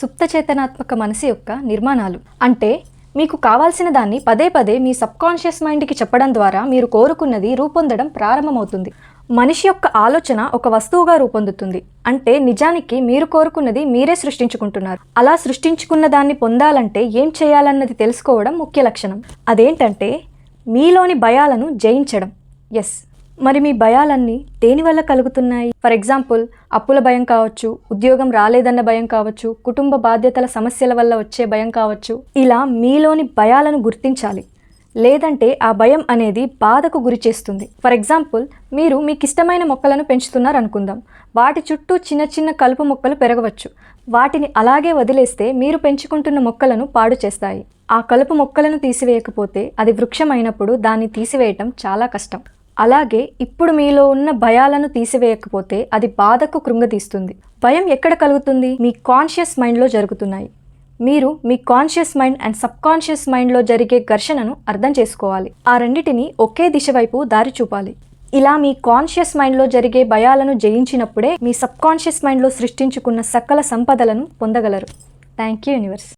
సుప్తచేతనాత్మక మనసు యొక్క నిర్మాణాలు. అంటే మీకు కావాల్సిన దాన్ని పదే పదే మీ సబ్కాన్షియస్ మైండ్కి చెప్పడం ద్వారా మీరు కోరుకున్నది రూపొందడం ప్రారంభమవుతుంది. మనిషి యొక్క ఆలోచన ఒక వస్తువుగా రూపొందుతుంది. అంటే నిజానికి మీరు కోరుకున్నది మీరే సృష్టించుకుంటున్నారు. అలా సృష్టించుకున్న దాన్ని పొందాలంటే ఏం చేయాలన్నది తెలుసుకోవడం ముఖ్య లక్షణం. అదేంటంటే మీలోని భయాలను జయించడం. ఎస్ మరి మీ భయాలన్నీ దేని వల్ల కలుగుతున్నాయి? ఫర్ ఎగ్జాంపుల్ అప్పుల భయం కావచ్చు ఉద్యోగం రాలేదన్న భయం కావచ్చు కుటుంబ బాధ్యతల సమస్యల వల్ల వచ్చే భయం కావచ్చు. ఇలా మీలోని భయాలను గుర్తించాలి. లేదంటే ఆ భయం అనేది బాధకు గురి చేస్తుంది. ఫర్ ఎగ్జాంపుల్ మీరు మీకు ఇష్టమైన మొక్కలను పెంచుతున్నారనుకుందాం. వాటి చుట్టూ చిన్న చిన్న కలుపు మొక్కలు పెరగవచ్చు. వాటిని అలాగే వదిలేస్తే మీరు పెంచుకుంటున్న మొక్కలను పాడు చేస్తాయి. ఆ కలుపు మొక్కలను తీసివేయకపోతే అది వృక్షం అయినప్పుడు దాన్ని తీసివేయటం చాలా కష్టం. అలాగే ఇప్పుడు మీలో ఉన్న భయాలను తీసివేయకపోతే అది బాధకు కృంగతీస్తుంది భయం ఎక్కడ కలుగుతుంది? మీ కాన్షియస్ మైండ్లో జరుగుతున్నాయి. మీరు మీ conscious mind and subconscious మైండ్లో జరిగే ఘర్షణను అర్థం చేసుకోవాలి. ఆ రెండింటిని ఒకే దిశ వైపు దారి చూపాలి. ఇలా మీ కాన్షియస్ మైండ్లో జరిగే భయాలను జయించినప్పుడే మీ సబ్ కాన్షియస్ మైండ్లో సృష్టించుకున్న సకల సంపదలను పొందగలరు. Thank you universe.